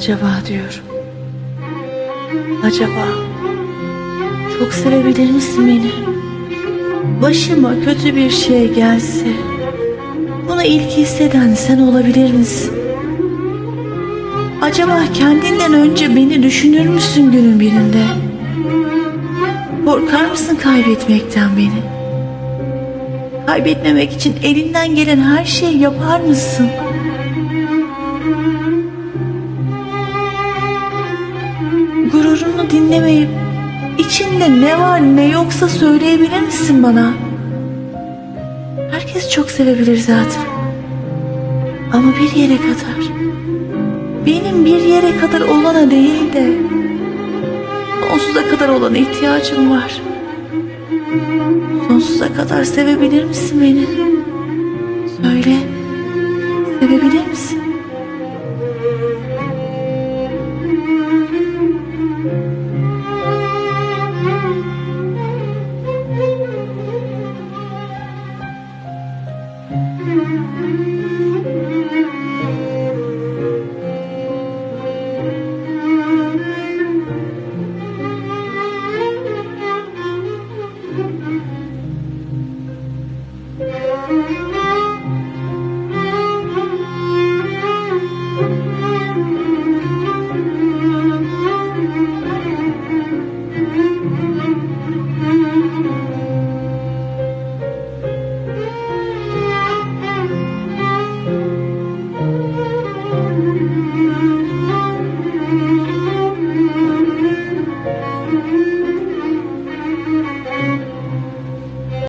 Acaba diyorum. Acaba çok sevebilir misin beni? Başıma kötü bir şey gelse bunu ilk hisseden sen olabilir misin? Acaba kendinden önce beni düşünür müsün günün birinde? Korkar mısın kaybetmekten beni? Kaybetmemek için elinden gelen her şeyi yapar mısın? Gururunu dinlemeyip içinde ne var ne yoksa söyleyebilir misin bana? Herkes çok sevebilir zaten. Ama bir yere kadar. Benim bir yere kadar olana değil de sonsuza kadar olana ihtiyacım var. Sonsuza kadar sevebilir misin beni? Söyle. Sevebilir misin?